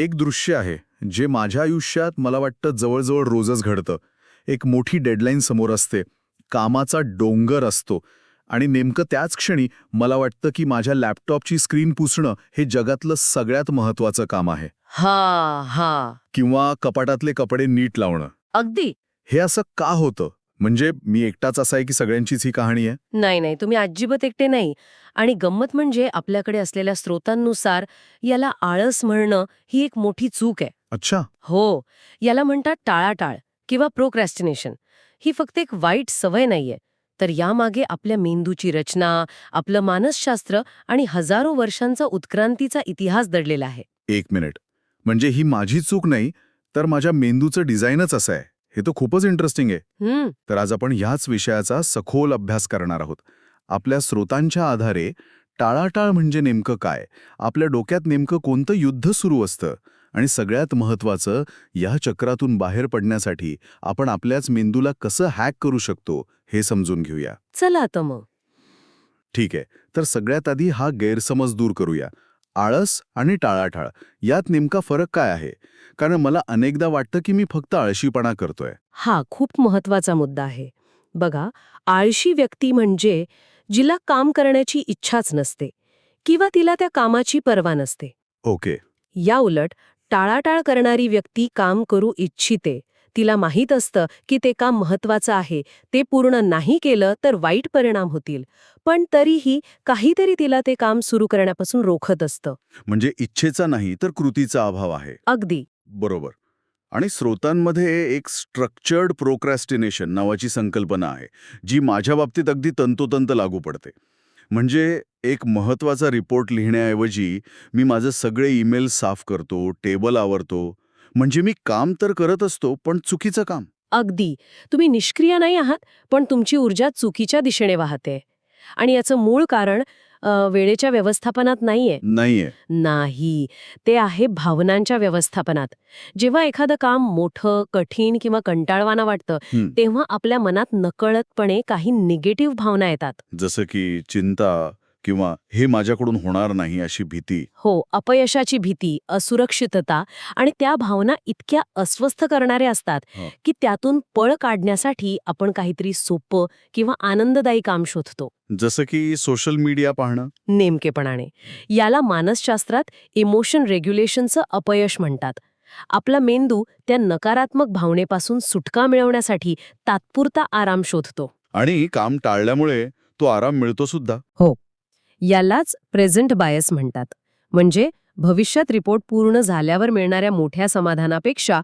एक दृश्य आहे जे माझ्या आयुष्यात मला वाटतं जवळजवळ रोजच घडतं. एक मोठी डेडलाईन समोर असते. कामाचा डोंगर असतो. आणि नेमकं त्याच क्षणी मला वाटतं की माझ्या लॅपटॉपची स्क्रीन पुसणं हे जगातलं सगळ्यात महत्वाचं काम आहे. हा हा. किंवा कपाटातले कपडे नीट लावणं. अगदी. हे असं का होतं? म्हणजे मी एकटाच असा आहे की सगळ्यांचीच ही कहाणी आहे? नाही नाही. तुम्ही अजिबात एकटे नाही. आणि गंमत म्हणजे आपल्याकडे असलेल्या स्रोतांनुसार याला आळस म्हणणं ही एक मोठी चूक आहे. अच्छा. हो. याला म्हणतात टाळाटाळ किंवा प्रोक्रॅस्टिनेशन ही फक्त एक वाईट सवय नाहीये. तर यामागे आपल्या मेंदूची रचना आपलं मानसशास्त्र आणि हजारो वर्षांचा उत्क्रांतीचा इतिहास दडलेला आहे. एक मिनिट. म्हणजे ही माझी चूक नाही तर माझ्या मेंदूचं डिझाईनच असं आहे. हे तर खूपच इंटरेस्टिंग आहे. तर आज आपण ह्याच विषयाचा सखोल अभ्यास करणार आहोत. आपल्या स्रोतांच्या आधारे टाळाटाळ म्हणजे नेमकं काय? आपल्या डोक्यात नेमकं कोणतं युद्ध सुरू असतं? आणि सगळ्यात महत्त्वाचं या चक्रातून बाहेर पडण्यासाठी आपण आपल्याच मेंदूला कसं हॅक करू शकतो हे समजून घेऊया. चला आता मग. ठीक आहे. तर सगळ्यात आधी हा गैरसमज दूर करूया. आळस आणि टाळाटाळ यात नेमका फरक काय आहे? कारण मला अनेकदा वाटतं की मी फक्त आळशीपणा करतोय. हा खूप महत्त्वाचा मुद्दा आहे. बघा आळशी व्यक्ती म्हणजे जिला काम करण्याची इच्छाच नसते किंवा तिला त्या कामाची पर्वा नसते. ओके. या उलट टाळाटाळ करणारी व्यक्ती काम करू इच्छिते. तिला माहीत असतं की ते काम महत्वाचं आहे ते पूर्ण नाही केलं तर वाईट परिणाम होतील. पण तरीही काहीतरी तिला ते काम सुरू करण्यापासून रोखत असतं. म्हणजे इच्छेचा नाही तर कृतीचा अभाव आहे. अगदी. बरोबर. आणि स्रोतांमध्ये एक स्ट्रक्चर्ड प्रोक्रॅस्टिनेशन नावाची संकल्पना आहे जी माझ्या बाबतीत अगदी तंतोतंत लागू पडते. म्हणजे एक महत्त्वाचा रिपोर्ट लिहिण्याऐवजी मी माझं सगळे ईमेल साफ करतो टेबल आवरतो. म्हणजे मी काम तर करत असतो पण चुकीचं काम. अगदी. तुम्ही निष्क्रिय नाही आहात पण तुमची ऊर्जा चुकीच्या दिशेने वाहते. आणि याचं मूळ कारण वेळेच्या व्यवस्थापनात नाहीये? नाहीये. नाही. ते आहे भावनांच्या व्यवस्थापनात. जेव्हा एखादं काम मोठं कठीण किंवा कंटाळवाना वाटतं. तेव्हा आपल्या मनात नकळतपणे काही निगेटिव्ह भावना येतात. जसं की चिंता किंवा हे माझ्याकडून होणार नाही अशी भीती. हो अपयशाची भीती असुरक्षितता आणि त्या भावना इतक्या अस्वस्थ करणाऱ्या असतात हं. की त्यातून पळ काढण्यासाठी आपण काहीतरी सोपं किंवा आनंददायी काम शोधतो. जसं की सोशल मीडिया पाहणं. नेमकेपणाने. याला मानसशास्त्रात इमोशन रेग्युलेशनचं अपयश म्हणतात. आपला मेंदू त्या नकारात्मक भावनेपासून सुटका मिळवण्यासाठी तात्पुरता आराम शोधतो. आणि काम टाळल्यामुळे तो आराम मिळतो सुद्धा. यालाच प्रेझेंट बायस म्हणतात. म्हणजे भविष्यात रिपोर्ट पूर्ण झाल्यावर मिळणाऱ्या मोठ्या समाधानापेक्षा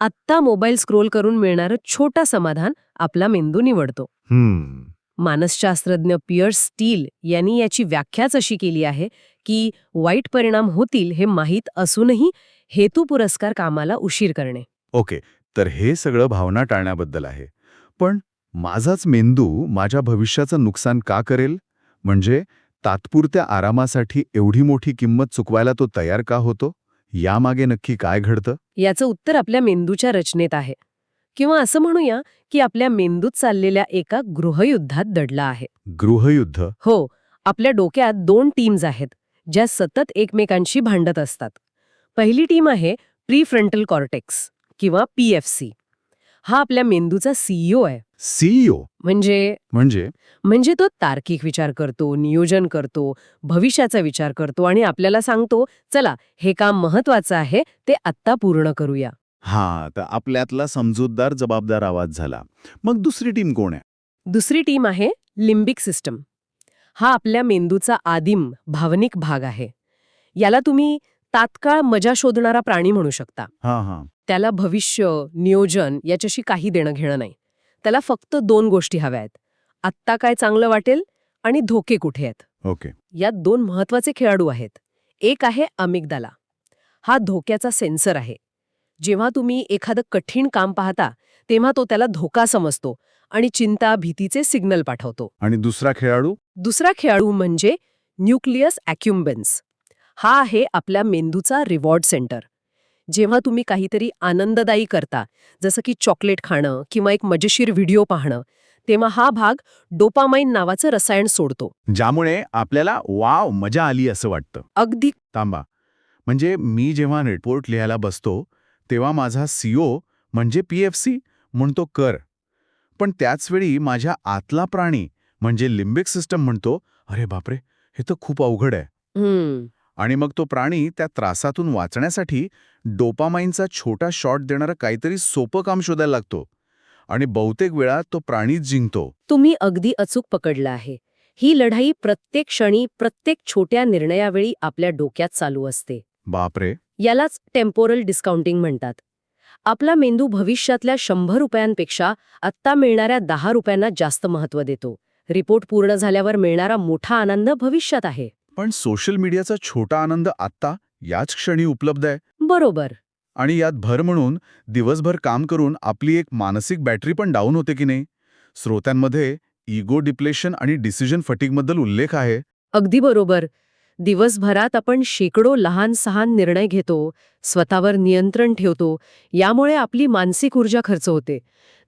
आत्ता मोबाईल स्क्रोल करून मिळणारं छोटा समाधान आपला मेंदू निवडतो. मानसशास्त्रज्ञ पियर्स स्टील यांनी याची व्याख्याच अशी केली आहे की वाईट परिणाम होतील हे माहीत असूनही हेतू पुरस्कार कामाला उशीर करणे. ओके तर हे सगळं भावना टाळण्याबद्दल आहे. पण माझाच मेंदू माझ्या भविष्याचं नुकसान का करेल? म्हणजे तात्पुरत्या आरामासाठी एवढी मोठी किंमत चुकवायला तो तयार का होतो? यामागे नक्की काय घडतं? याचं उत्तर आपल्या मेंदूच्या रचनेत आहे. किंवा असं म्हणूया की आपल्या मेंदूत चाललेल्या एका गृहयुद्धात दडला आहे. गृहयुद्ध? हो आपल्या डोक्यात दोन टीम्स आहेत ज्या सतत एकमेकांशी भांडत असतात. पहिली टीम आहे प्रीफ्रंटल कॉर्टेक्स किंवा पीएफसी हा आपल्या मेंदूचा सीईओ आहे. सीईओ. म्हणजे? म्हणजे? म्हणजे तो तार्किक विचार करतो नियोजन करतो भविष्याचा विचार करतो आणि आपल्याला सांगतो चला हे काम महत्वाचं आहे ते आत्ता पूर्ण करूया. हा तर आपल्यातला समजूतदार जबाबदार आवाज झाला. मग दुसरी टीम कोण आहे? दुसरी टीम आहे लिम्बिक सिस्टम. हा आपल्या मेंदूचा आदिम भावनिक भाग आहे. याला तुम्ही तात्काळ मजा शोधणारा प्राणी म्हणू शकता. हा हा. त्याला भविष्य नियोजन याच्याशी काही देणं घेणं नाही. त्याला फक्त दोन गोष्टी हव्या आहेत आत्ता काय चांगलं वाटेल आणि धोके कुठे आहेत? ओके. यात दोन महत्त्वाचे खेळाडू आहेत. एक आहे अमिगदाला. हा धोक्याचा सेन्सर आहे. जेव्हा तुम्ही एखादं कठीण काम पाहता तेव्हा तो त्याला धोका समजतो आणि चिंता भीतीचे सिग्नल पाठवतो. आणि दुसरा खेळाडू? दुसरा खेळाडू म्हणजे न्यूक्लियस ॲक्युम्बेन्स. हा आहे आपल्या मेंदूचा रिवॉर्ड सेंटर. जेव्हा तुम्ही काहीतरी आनंददायी करता जसं की चॉकलेट खाणं किंवा एक मजेशीर व्हिडिओ पाहणं तेव्हा हा भाग डोपामाइन नावाचं रसायन सोडतो. ज्यामुळे आपल्याला वाव मजा आली असं वाटतं. अगदी. तांबा म्हणजे मी जेव्हा रिपोर्ट लिहायला बसतो तेव्हा माझा सीओ म्हणजे पी एफ सी म्हणतो कर. पण त्याचवेळी माझ्या आतला प्राणी म्हणजे लिम्बिक सिस्टम म्हणतो अरे बापरे हे तर खूप अवघड आहे. आणि मग तो प्राणी त्या त्रासातून वाचण्यासाठी डोपामाइनचा छोटा शॉट देणारं काहीतरी सोपं काम शोधायला लागतो आणि बहुतेक वेळा तो प्राणीच जिंकतो. तुम्ही अगदी अचूक पकडलं आहे. ही लढाई प्रत्येक क्षणी प्रत्येक छोट्या निर्णयावेळी आपल्या डोक्यात चालू असते. बापरे! यालाच टेम्पोरल डिस्काउंटिंग म्हणतात. आपला मेंदू भविष्यातल्या शंभर रुपयांपेक्षा आत्ता मिळणाऱ्या दहा रुपयांना जास्त महत्त्व देतो. रिपोर्ट पूर्ण झाल्यावर मिळणारा मोठा आनंद भविष्यात आहे. पण सोशल मीडियाचा छोटा आनंद आत्ता याच क्षणी उपलब्ध आहे. बरोबर. आणि यात भर म्हणून दिवसभर काम करून आपली एक मानसिक बॅटरी पण डाऊन होते की नाही? श्रोत्यांमध्ये इगो डिप्लेशन आणि डिसिजन फटिकबद्दल उल्लेख आहे. अगदी बरोबर. दिवसभरात आपण शेकडो लहान सहान निर्णय घेतो स्वतःवर नियंत्रण ठेवतो यामुळे आपली मानसिक ऊर्जा खर्च होते.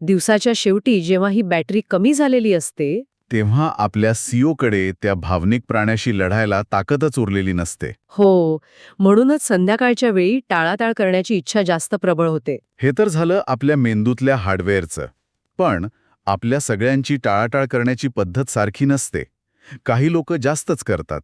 दिवसाच्या शेवटी जेव्हा ही बॅटरी कमी झालेली असते तेव्हा आपल्या सीओकडे त्या भावनिक प्राण्याशी लढायला ताकदच उरलेली नसते. हो म्हणूनच संध्याकाळच्या वेळी टाळाटाळ करण्याची इच्छा जास्त प्रबळ होते. हे तर झालं आपल्या मेंदूतल्या हार्डवेअरचं. पण आपल्या सगळ्यांची टाळाटाळ करण्याची पद्धत सारखी नसते. काही लोक जास्तच करतात.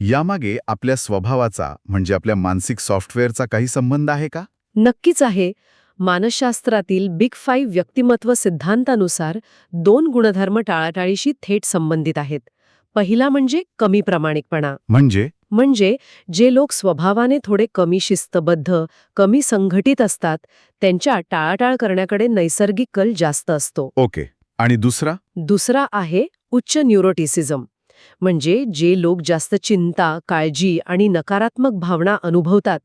यामागे आपल्या स्वभावाचा म्हणजे आपल्या मानसिक सॉफ्टवेअरचा काही संबंध आहे का? नक्कीच आहे. मानसशास्त्रातील बिग फाईव्ह व्यक्तिमत्व सिद्धांतानुसार दोन गुणधर्म टाळाटाळीशी थेट संबंधित आहेत. पहिला म्हणजे कमी प्रामाणिकपणा. म्हणजे? म्हणजे जे लोक स्वभावाने थोडे कमी शिस्तबद्ध कमी संघटित असतात त्यांच्या टाळाटाळ करण्याकडे नैसर्गिक कल जास्त असतो. ओके. आणि दुसरा? दुसरा आहे उच्च न्यूरोटिसिझम. म्हणजे जे लोक जास्त चिंता काळजी आणि नकारात्मक भावना अनुभवतात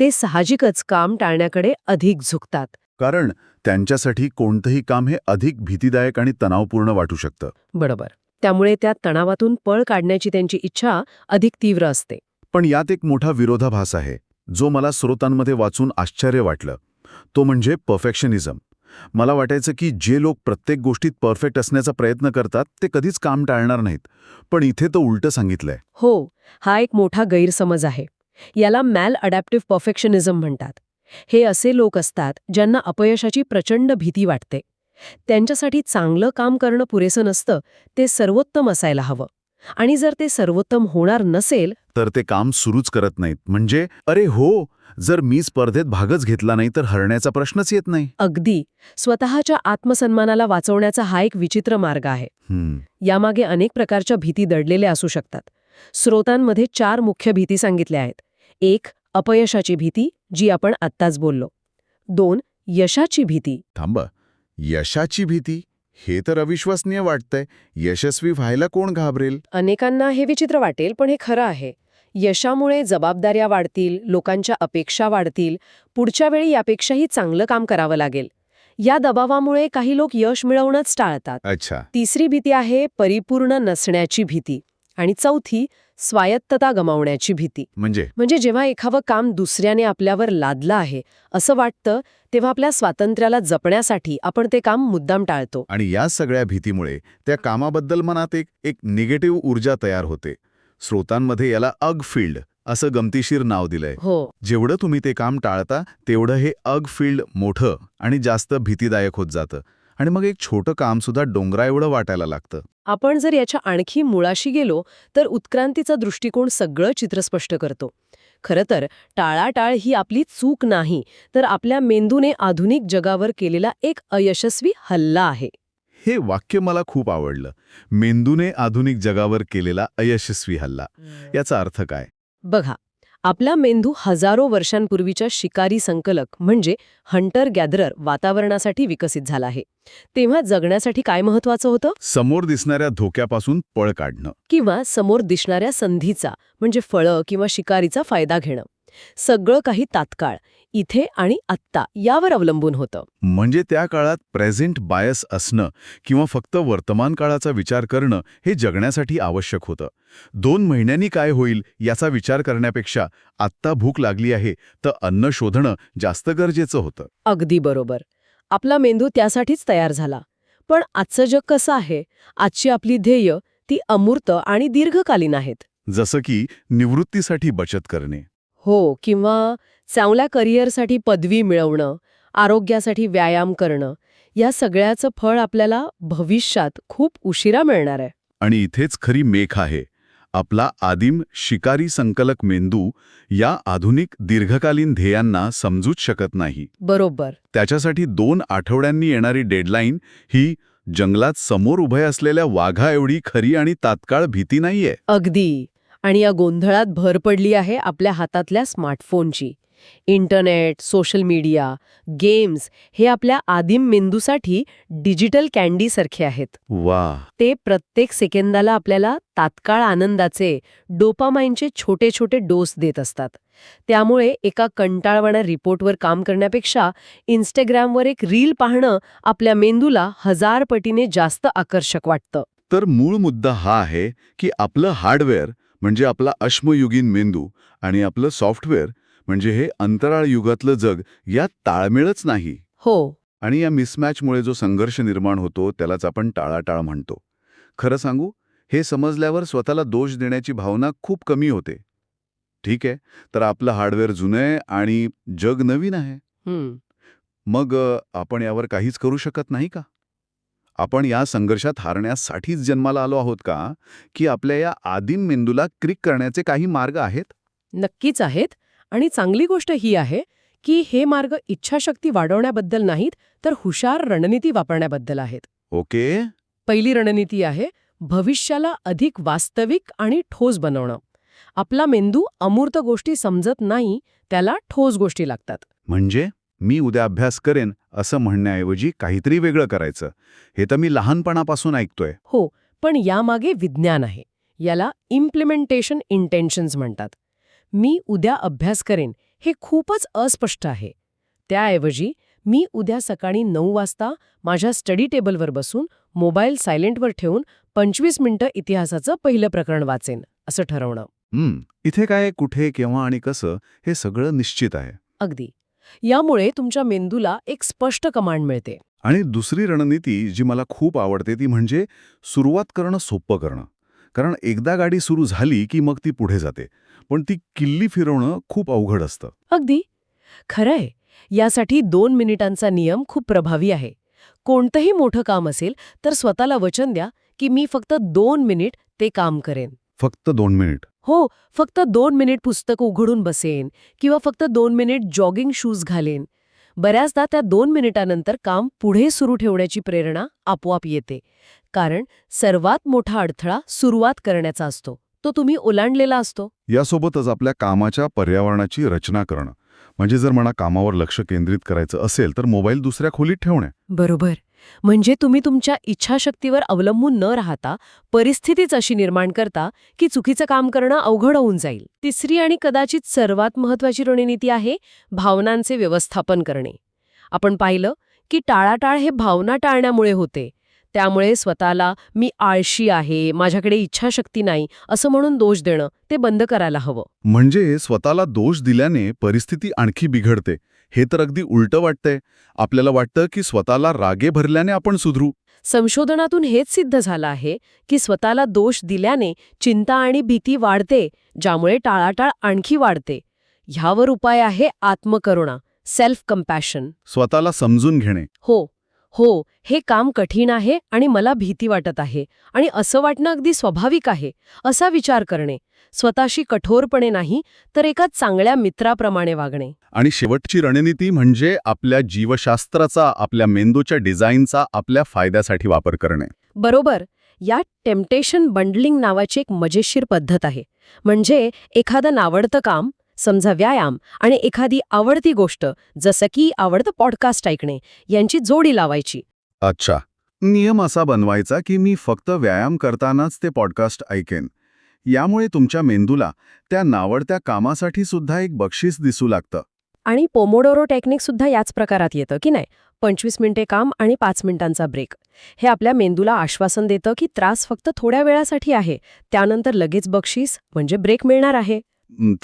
ते साहजिकच काम टाळण्याकडे अधिक झुकतात. कारण त्यांच्यासाठी कोणतंही काम हे अधिक भीतीदायक आणि तणावपूर्ण वाटू शकतं. बरोबर. त्यामुळे त्या तणावातून पळ काढण्याची त्यांची इच्छा अधिक तीव्र असते. पण यात एक मोठा विरोधाभास आहे जो मला स्रोतांमध्ये वाचून आश्चर्य वाटलं. तो म्हणजे परफेक्शनिझम. मला वाटायचं की जे लोक प्रत्येक गोष्टीत परफेक्ट असण्याचा प्रयत्न करतात ते कधीच काम टाळणार नाहीत. पण इथे तर उलटं सांगितलंय. हो हा एक मोठा गैरसमज आहे. याला मॅल अडॅप्टिव्ह परफेक्शनिझम म्हणतात. हे असे लोक असतात ज्यांना अपयशाची प्रचंड भीती वाटते. त्यांच्यासाठी चांगलं काम करणं पुरेसं नसतं ते सर्वोत्तम असायला हवं. आणि जर ते सर्वोत्तम होणार नसेल तर ते काम सुरूच करत नाहीत. म्हणजे अरे हो जर मी स्पर्धेत भागच घेतला नाही तर हरण्याचा प्रश्नच येत नाही. अगदी. स्वतःच्या आत्मसन्मानाला वाचवण्याचा हा एक विचित्र मार्ग आहे. यामागे अनेक प्रकारच्या भीती दडलेल्या असू शकतात. स्रोतांमध्ये चार मुख्य भीती सांगितल्या आहेत. एक अपयशाची भीती जी आपण आत्ताच बोललो. दोन यशाची भीती. थांबा. यशाची भीती? हे तर अविश्वसनीय वाटतंय. यशस्वी व्हायला कोण घाबरेल? अनेकांना हे विचित्र वाटेल पण हे खरं आहे. यशामुळे जबाबदाऱ्या वाढतील लोकांच्या अपेक्षा वाढतील पुढच्या वेळी यापेक्षाही चांगलं काम करावं लागेल. या दबावामुळे काही लोक यश मिळवणंच टाळतात. अच्छा. तिसरी भीती आहे परिपूर्ण नसण्याची भीती आणि चौथी स्वायत्तता गमावण्याची भीती. म्हणजे? म्हणजे जेव्हा एखावं काम दुसऱ्याने आपल्यावर लादलं आहे असं वाटतं तेव्हा आपल्या स्वातंत्र्याला जपण्यासाठी आपण ते काम मुद्दाम टाळतो. आणि या सगळ्या भीतीमुळे त्या कामाबद्दल मनात एक एक निगेटिव्ह ऊर्जा तयार होते. स्रोतांमध्ये याला अग फील्ड असं गमतीशीर नाव दिलंय. हो. जेवढं तुम्ही ते काम टाळता तेवढं हे अग फील्ड मोठं आणि जास्त भीतीदायक होत जातं. आणि मग एक छोटं काम सुद्धा डोंगरा एवढं वाटायला लागतं. आपण जर याच्या आणखी मुळाशी गेलो तर उत्क्रांतीचा दृष्टिकोन सगळं चित्र स्पष्ट करतो. खरं तर टाळाटाळ ही आपली चूक नाही तर आपल्या मेंदूने आधुनिक जगावर केलेला एक अयशस्वी हल्ला आहे. हे वाक्य मला खूप आवडलं. मेंदूने आधुनिक जगावर केलेला अयशस्वी हल्ला. याचा अर्थ काय? बघा आपला मेंदू हजारो वर्षांपूर्वीच्या शिकारी संकलक म्हणजे हंटर गॅदरर वातावरणासाठी विकसित झाला आहे. तेव्हा जगण्यासाठी काय महत्वाचं होतं? समोर दिसणाऱ्या धोक्यापासून पळ काढणं. किंवा समोर दिसणाऱ्या संधीचा म्हणजे फळं किंवा शिकारीचा फायदा घेणं. सगळं काही तात्काळ इथे आणि आत्ता यावर अवलंबून होतं. म्हणजे त्या काळात प्रेझेंट बायस असणं किंवा फक्त वर्तमान काळाचा विचार करणं हे जगण्यासाठी आवश्यक होतं. दोन महिन्यांनी काय होईल याचा विचार करण्यापेक्षा आत्ता भूक लागली आहे तर अन्न शोधणं जास्त गरजेचं होतं. अगदी बरोबर. आपला मेंदू त्यासाठीच तयार झाला. पण आजचं जग कसं आहे? आजची आपली ध्येय ती अमूर्त आणि दीर्घकालीन आहेत. जसं की निवृत्तीसाठी बचत करणे. हो किंवा चांगल्या करिअरसाठी पदवी मिळवणं आरोग्यासाठी व्यायाम करणं या सगळ्याचं फळ आपल्याला भविष्यात खूप उशिरा मिळणार आहे. आणि इथेच खरी मेख आहे. आपला आदिम शिकारी संकलक मेंदू या आधुनिक दीर्घकालीन ध्येयांना समजूच शकत नाही. बरोबर. त्याच्यासाठी दोन आठवड्यांनी येणारी डेडलाईन ही जंगलात समोर उभे असलेल्या वाघा एवढी खरी आणि तात्काळ भीती नाहीये. अगदी. आणि या गोंधळात भर पडली आहे आपल्या हातातल्या स्मार्टफोनची. इंटरनेट सोशल मीडिया गेम्स हे आपल्या आदिम मेंदूसाठी डिजिटल कॅन्डीसारखे आहेत. वा ते प्रत्येक सेकंदाला आपल्याला तात्काळ आनंदाचे डोपामाइनचे छोटे छोटे डोस देत असतात. त्यामुळे एका कंटाळवाण्या रिपोर्टवर काम करण्यापेक्षा इन्स्टाग्रामवर एक रील पाहणं आपल्या मेंदूला हजार पटीने जास्त आकर्षक वाटतं. तर मूळ मुद्दा हा आहे की आपलं हार्डवेअर म्हणजे आपला अश्मयुगीन मेंदू आणि आपलं सॉफ्टवेअर म्हणजे हे अंतराळ युगातलं जग यात ताळमेळच नाही. हो. आणि या मिसमॅचमुळे जो संघर्ष निर्माण होतो त्यालाच आपण टाळाटाळ म्हणतो. खरं सांगू हे समजल्यावर स्वतःला दोष देण्याची भावना खूप कमी होते. ठीक आहे तर आपलं हार्डवेअर जुनं आहे आणि जग नवीन आहे. मग आपण यावर काहीच करू शकत नाही का? आपण या संघर्षात हारण्यासाठीच जन्माला आलो आहोत का? की आपल्या या आदिम मेंदूला क्रिक करण्याचे काही मार्ग आहेत? नक्कीच आहेत. आणि चांगली गोष्ट ही आहे की हे मार्ग इच्छाशक्ती वाढवण्याबद्दल नाहीत तर हुशार रणनीती वापरण्याबद्दल आहेत. ओके. पहिली रणनीती आहे भविष्याला अधिक वास्तविक आणि ठोस बनवणं. आपला मेंदू अमूर्त गोष्टी समजत नाही त्याला ठोस गोष्टी लागतात. म्हणजे? मी उद्या अभ्यास करेन असं म्हणण्याऐवजी काहीतरी वेगळं करायचं. हे तर मी लहानपणापासून ऐकतोय. हो पण यामागे विज्ञान आहे. याला इम्प्लिमेंटेशन इंटेन्शन्स म्हणतात. मी उद्या अभ्यास करेन हे खूपच अस्पष्ट आहे. त्याऐवजी मी उद्या सकाळी नऊ वाजता माझ्या स्टडी टेबलवर बसून मोबाईल सायलेंटवर ठेवून पंचवीस मिनिटं इतिहासाचं पहिलं प्रकरण वाचेन असं ठरवणं. इथे काय कुठे केव्हा आणि कसं हे सगळं निश्चित आहे. अगदी. यामुळे तुमच्या मेंदूला एक स्पष्ट कमांड मिळते. आणि दुसरी रणनीती जी मला खूप आवडते ती म्हणजे सुरुवात करणं सोपं करणं. कारण एकदा गाडी सुरू झाली की मग ती पुढे जाते. पण ती किल्ली फिरवणं खूप अवघड असतं. अगदी. खरंय. यासाठी दोन मिनिटांचा नियम खूप प्रभावी आहे. कोणतंही मोठं काम असेल तर स्वतःला वचन द्या की मी फक्त दोन मिनिट ते काम करेन. फक्त दोन मिनिट. हो फक्त दोन मिनिट पुस्तक उघडून बसेन किंवा फक्त दोन मिनिट जॉगिंग शूज घालेन. बऱ्याचदा त्या दोन मिनिटानंतर काम पुढे सुरू ठेवण्याची प्रेरणा आपोआप येते. कारण सर्वात मोठा अडथळा सुरुवात करण्याचा असतो. तो तुम्ही ओलांडलेला असतो. यासोबतच आपल्या कामाच्या पर्यावरणाची रचना करणं. म्हणजे जर म्हणा कामावर लक्ष केंद्रित करायचं असेल तर मोबाईल दुसऱ्या खोलीत ठेवणे. बरोबर. म्हणजे तुम्ही तुमच्या इच्छाशक्तीवर अवलंबून न राहता परिस्थितीच अशी निर्माण करता की चुकीचं काम करणं अवघड होऊन जाईल. तिसरी आणि कदाचित सर्वात महत्वाची रणनीती आहे भावनांचे व्यवस्थापन करणे. आपण पाहिलं की टाळाटाळ हे भावना टाळण्यामुळे होते. त्यामुळे स्वतःला मी आळशी आहे माझ्याकडे इच्छाशक्ती नाही असं म्हणून दोष देणं ते बंद करायला हवं. म्हणजे स्वतःला दोष दिल्याने परिस्थिती आणखी बिघडते. हे तर अगदी उलटं वाटतंय. आपल्याला वाटतं की स्वतःला रागे भरल्याने आपण सुधरू. संशोधनातून हेच सिद्ध झालं आहे की स्वतःला दोष दिल्याने चिंता आणि भीती वाढते ज्यामुळे टाळाटाळ आणखी वाढते. ह्यावर उपाय आहे आत्मकरुणा सेल्फ कम्पॅशन स्वतःला समजून घेणे. हो हो हे काम कठीण आहे आणि मला भीती वाटत आहे आणि असं वाटणं अगदी स्वाभाविक आहे असा विचार करणे. स्वतःशी कठोरपणे नाही तर एका चांगल्या मित्राप्रमाणे वागणे. आणि शेवटची रणनीती म्हणजे आपल्या जीवशास्त्राचा आपल्या मेंदूच्या डिझाईनचा आपल्या फायद्यासाठी वापर करणे. बरोबर या टेम्पटेशन बंडलिंग नावाची एक मजेशीर पद्धत आहे. म्हणजे एखादं नावडतं काम समजा व्यायाम आणि एखादी आवडती गोष्ट जसं की आवडतं पॉडकास्ट ऐकणे यांची जोडी लावायची. अच्छा. नियम असा बनवायचा की मी फक्त व्यायाम करतानाच ते पॉडकास्ट ऐकेन. यामुळे तुमच्या मेंदूला त्या नावडत्या कामासाठी सुद्धा एक बक्षीस दिसू लागतं. आणि पोमोडोरो टेक्निक सुद्धा याच प्रकारात येतं की नाही? पंचवीस मिनिटे काम आणि पाच मिनिटांचा ब्रेक. हे आपल्या मेंदूला आश्वासन देतं की त्रास फक्त थोड्या वेळासाठी आहे. त्यानंतर लगेच बक्षीस म्हणजे ब्रेक मिळणार आहे.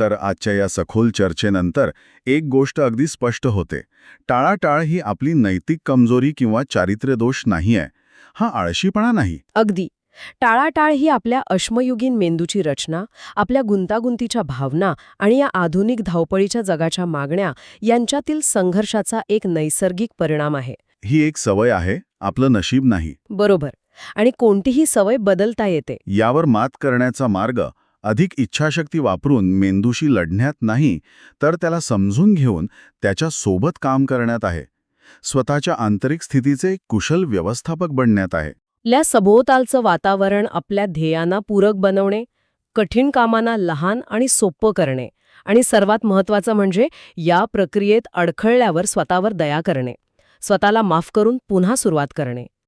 तर आजच्या या सखोल चर्चेनंतर एक गोष्ट अगदी स्पष्ट होते. टाळाटाळ ही आपली नैतिक कमजोरी किंवा चारित्र्य दोष नाही आहे हा आळशीपणा नाही. अगदी. टाळाटाळ ही आपल्या अश्मयुगीन मेंदूची रचना आपल्या गुंतागुंतीच्या भावना आणि या आधुनिक धावपळीच्या जगाच्या मागण्या यांच्यातील संघर्षाचा एक नैसर्गिक परिणाम आहे. ही एक सवय आहे आपलं नशीब नाही. बरोबर. आणि कोणतीही सवय बदलता येते. यावर मात करण्याचा मार्ग अधिक इच्छाशक्ती वापरून मेंदूशी लढण्यात नाही तर त्याला समजून घेऊन त्याच्या सोबत काम करण्यात आहे. स्वतःच्या आंतरिक स्थितीचे कुशल व्यवस्थापक बनण्यात आहे. आपल्या सभोवतालचं वातावरण आपल्या ध्येयांना पूरक बनवणे कठीण कामांना लहान आणि सोपं करणे आणि सर्वात महत्त्वाचं म्हणजे या प्रक्रियेत अडखळल्यावर स्वतःवर दया करणे. स्वतःला माफ करून पुन्हा सुरुवात करणे.